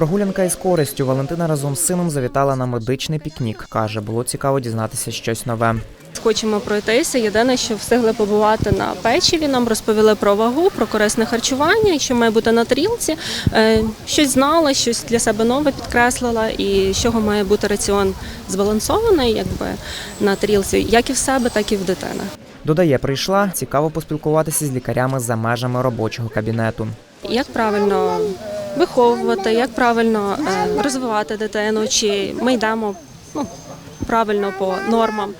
Прогулянка із користю Валентина разом з сином завітала на медичний пікнік. каже, було цікаво дізнатися щось нове. Хочемо пройтися. Єдине, що встигли побувати на печиві. Нам розповіли про вагу, про корисне харчування, що має бути на тарілці. Е, Щось знала, щось для себе нове підкреслила, і з чого має бути раціон збалансований, якби на тарілці, як і в себе, так і в дитини. Додає, прийшла цікаво поспілкуватися з лікарями за межами робочого кабінету. Як правильно виховувати, як правильно е, розвивати дитину, чи ми йдемо ну, правильно по нормам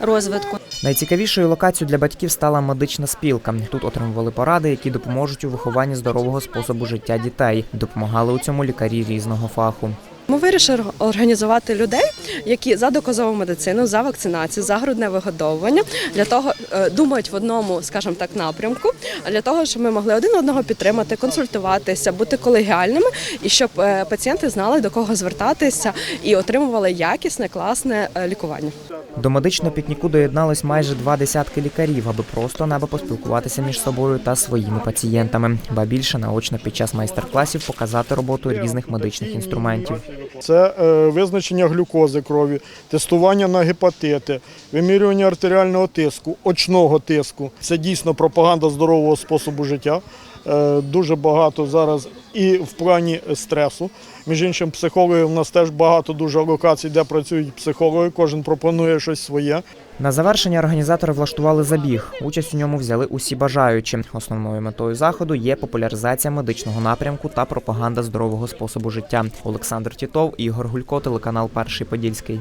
розвитку. Найцікавішою локацією для батьків стала медична спілка. Тут отримували поради, які допоможуть у вихованні здорового способу життя дітей. Допомагали у цьому лікарі різного фаху. Ми вирішили організувати людей, які за доказову медицину, за вакцинацію, за грудне вигодовування для того е, думають в одному, скажімо так, напрямку, для того, щоб ми могли один одного підтримати, консультуватися, бути колегіальними і щоб е, пацієнти знали до кого звертатися і отримували якісне, класне е, лікування. До медичного пікніку доєднались майже два десятки лікарів, аби просто небо поспілкуватися між собою та своїми пацієнтами, ба більше наочно під час майстер-класів показати роботу різних медичних інструментів. Це е, визначення глюкози крові, тестування на гепатити, вимірювання артеріального тиску, очного тиску. Це дійсно пропаганда здорового способу життя. Е, Дуже багато зараз і в плані стресу. Між іншим, психологи у нас теж багато дуже локацій, де працюють психологи. Кожен пропонує щось своє. На завершення організатори влаштували забіг. Участь у ньому взяли усі бажаючі. Основною метою заходу є популяризація медичного напрямку та пропаганда здорового способу життя. Олександр Тітов, Ігор Гулько, телеканал Перший Подільський.